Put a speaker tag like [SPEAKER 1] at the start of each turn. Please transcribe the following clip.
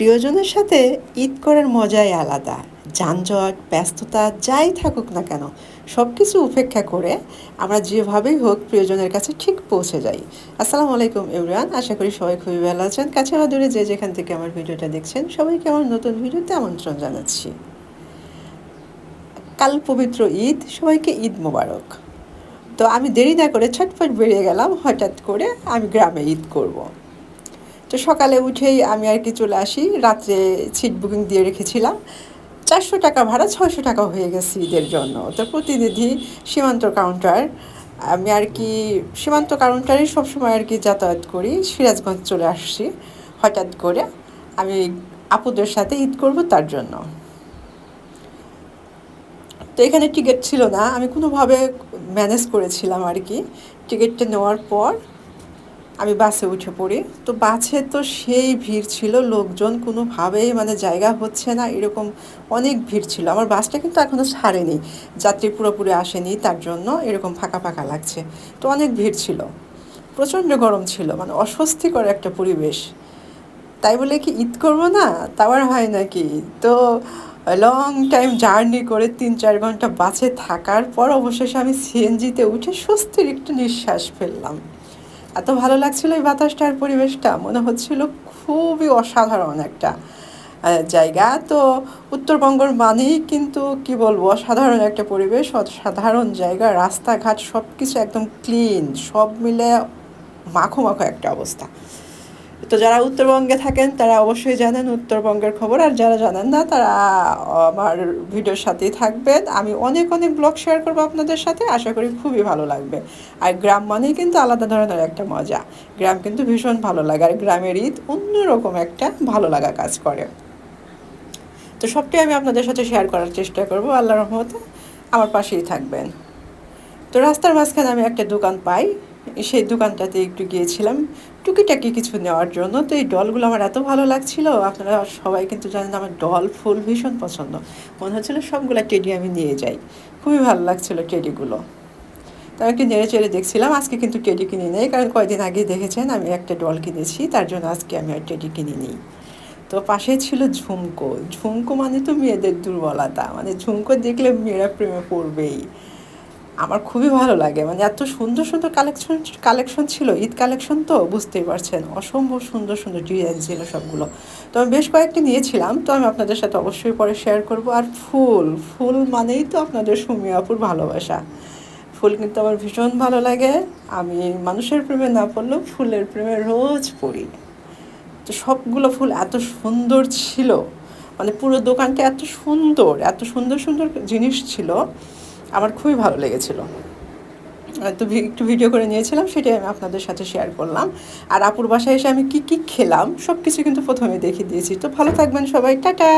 [SPEAKER 1] প্রিয়জনের সাথে ঈদ করার মজাই আলাদা। যানজট, ব্যস্ততা, যাই থাকুক না কেন সব কিছু উপেক্ষা করে আমরা যেভাবেই হোক প্রিয়জনের কাছে ঠিক পৌঁছে যাই। আসসালামু আলাইকুম ইমরান আশা করি সবাই খুবই ভালো আছেন। কাছে বা দূরে যে যেখান থেকে আমার ভিডিওটা দেখছেন, সবাইকে আমার নতুন ভিডিওতে আমন্ত্রণ জানাচ্ছি। কাল পবিত্র ঈদ, সবাইকে ঈদ মোবারক। তো আমি দেরি না করে ছটফট বেরিয়ে গেলাম, হঠাৎ করে আমি গ্রামে ঈদ করব। তো সকালে উঠেই আমি আর কি চলে আসি। রাত্রে সিট বুকিং দিয়ে রেখেছিলাম। চারশো টাকা ভাড়া, ছয়শো টাকা হয়ে গেছে ঈদের জন্য। তো প্রতিনিধি সীমান্ত কাউন্টার আমি আর কি সীমান্ত কাউন্টারে সবসময় আর কি যাতায়াত করি। সিরাজগঞ্জ চলে আসছি, হঠাৎ করে আমি আপুদের সাথে ঈদ করব তার জন্য। তো এখানে টিকিট ছিল না, আমি কোনোভাবে ম্যানেজ করেছিলাম আর কি। টিকিটটা নেওয়ার পর আমি বাসে উঠে পড়ি। তো বাসে তো সেই ভিড় ছিল, লোকজন কোনোভাবেই মানে জায়গা হচ্ছে না, এরকম অনেক ভিড় ছিল। আমার বাসটা কিন্তু এখনও ছাড়েনি, যাত্রী পুরোপুরি আসেনি, তার জন্য এরকম ফাঁকা ফাঁকা লাগছে। তো অনেক ভিড় ছিল, প্রচণ্ড গরম ছিল মানে অস্বস্তিকর একটা পরিবেশ। তাই বলে কি, ঈদ করব না? তাও হয় নাকি তো লং টাইম জার্নি করে তিন চার ঘণ্টা বাসে থাকার পর অবশেষে আমি সিএনজিতে উঠে স্বস্তির একটু নিঃশ্বাস ফেললাম। এত ভালো লাগছিল এই বাতাসটার পরিবেশটা, মনে হচ্ছিল খুবই অসাধারণ একটা জায়গা। তো উত্তরবঙ্গর মানেই কিন্তু কি বলব, অসাধারণ একটা পরিবেশ, অসাধারণ জায়গা, রাস্তাঘাট সব কিছু একদম ক্লিন সব মিলে মাখো মাখো একটা অবস্থা। তো যারা উত্তরবঙ্গে থাকেন, তারা অবশ্যই জানেন উত্তরবঙ্গের খবর। আর যারা জানেন না, তারা আমার ভিডিওর সাথেই থাকবেন। আমি অনেক অনেক ব্লগ শেয়ার করব আপনাদের সাথে। আশা করি খুবই ভালো লাগবে। আর গ্রাম মানেই কিন্তু আলাদা ধরনের একটা মজা। গ্রাম কিন্তু ভীষণ ভালো লাগে। আর গ্রামের ঈদ অন্যরকম একটা ভালো লাগা কাজ করে। তো সবটাই আমি আপনাদের সাথে শেয়ার করার চেষ্টা করব। আল্লাহ রহমতে আমার পাশেই থাকবেন। তো রাস্তার মাঝখানে আমি একটা দোকান পাই। সেই দোকানটাতে একটু গিয়েছিলাম। টুকিটাকি কিছু নেওয়ার জন্য। তো এই ডলগুলো আমার এত ভালো লাগছিল, আপনারা সবাই কিন্তু জানেন আমার ডল ফুল ভীষণ পছন্দ। মনে হচ্ছিল সবগুলো টেডি আমি নিয়ে যাই। খুবই ভালো লাগছিল টেডিগুলো। তো আমি নেড়ে চেড়ে দেখছিলাম, আজকে কিন্তু টেডি কিনে নেই, কারণ কয়েকদিন আগে দেখেছেন আমি একটা ডল কিনেছি, তার জন্য আজকে আমি আর টেডি কিনে নিই। তো পাশে ছিল ঝুমকো। ঝুমকো মানে তো মেয়েদের দুর্বলতা মানে ঝুমকো দেখলে মেয়েরা প্রেমে পড়বেই। আমার খুবই ভালো লাগে। মানে এত সুন্দর সুন্দর কালেকশন কালেকশন ছিল, ঈদ কালেকশন তো, বুঝতেই পারছেন। অসম্ভব সুন্দর সুন্দর ডিজাইন ছিল সবগুলো। তো আমি বেশ কয়েকটি নিয়েছিলাম, তো আমি আপনাদের সাথে অবশ্যই পরে শেয়ার করব। আর ফুল ফুল মানেই তো আপনাদের সুমিয়াপুর ভালোবাসা। ফুল কিন্তু আমার ভীষণ ভালো লাগে। আমি মানুষের প্রেমে না পড়লেও ফুলের প্রেমে রোজ পড়ি। তো সবগুলো ফুল এত সুন্দর ছিল। মানে পুরো দোকানটা এত সুন্দর এত সুন্দর সুন্দর জিনিস ছিল। আমার খুবই ভালো লেগেছিল। তো একটু ভিডিও করে নিয়েছিলাম, সেটাই আমি আপনাদের সাথে শেয়ার করলাম। আর আপুর বাসায় এসে আমি কি কি খেলাম সব কিছু কিন্তু প্রথমে দেখিয়ে দিয়েছি। তো ভালো থাকবেন সবাই, টাটা!